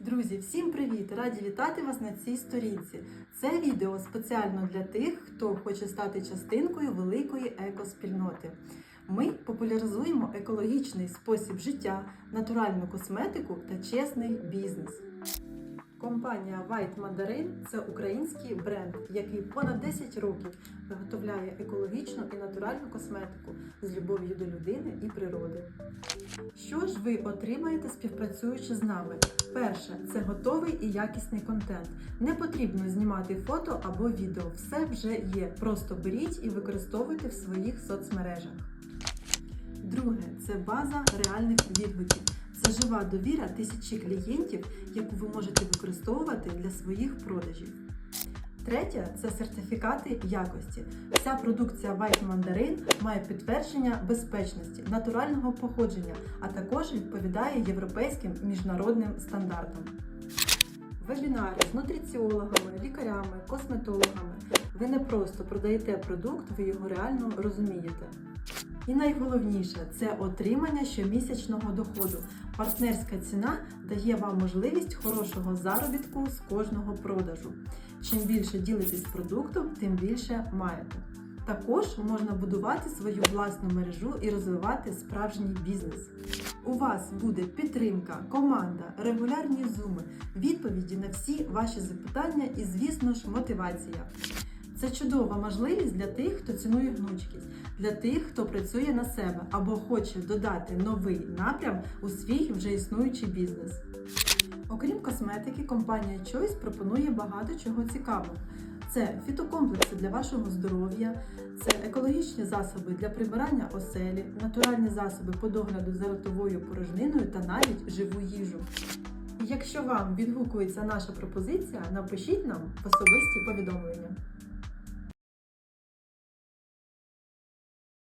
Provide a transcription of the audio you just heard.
Друзі, всім привіт! Раді вітати вас на цій сторінці. Це відео спеціально для тих, хто хоче стати частинкою великої екоспільноти. Ми популяризуємо екологічний спосіб життя, натуральну косметику та чесний бізнес. Компанія White Mandarin – це український бренд, який понад 10 років виготовляє екологічну і натуральну косметику з любов'ю до людини і природи. Що ж ви отримаєте співпрацюючи з нами? Перше це готовий і якісний контент. Не потрібно знімати фото або відео. Все вже є. Просто беріть і використовуйте в своїх соцмережах. Друге це база реальних відгуків. Це жива довіра тисячі клієнтів, яку ви можете використовувати для своїх продажів. Третє це сертифікати якості. Вся продукція White Mandarin має підтвердження безпечності, натурального походження, а також відповідає європейським міжнародним стандартам. Вебінари з нутриціологами, лікарями, косметологами. Ви не просто продаєте продукт, ви його реально розумієте. І найголовніше це отримання щомісячного доходу. Партнерська ціна дає вам можливість хорошого заробітку з кожного продажу. Чим більше ділитесь продуктом, тим більше маєте. Також можна будувати свою власну мережу і розвивати справжній бізнес. У вас буде підтримка, команда, регулярні зуми, відповіді на всі ваші запитання і, звісно ж, мотивація. Це чудова можливість для тих, хто цінує гнучкість, для тих, хто працює на себе або хоче додати новий напрям у свій вже існуючий бізнес. Окрім косметики, компанія Choice пропонує багато чого цікавого. Це фітокомплекси для вашого здоров'я, це екологічні засоби для прибирання оселі, натуральні засоби по догляду за ротовою порожниною та навіть живу їжу. Якщо вам відгукується наша пропозиція, напишіть нам особисті повідомлення.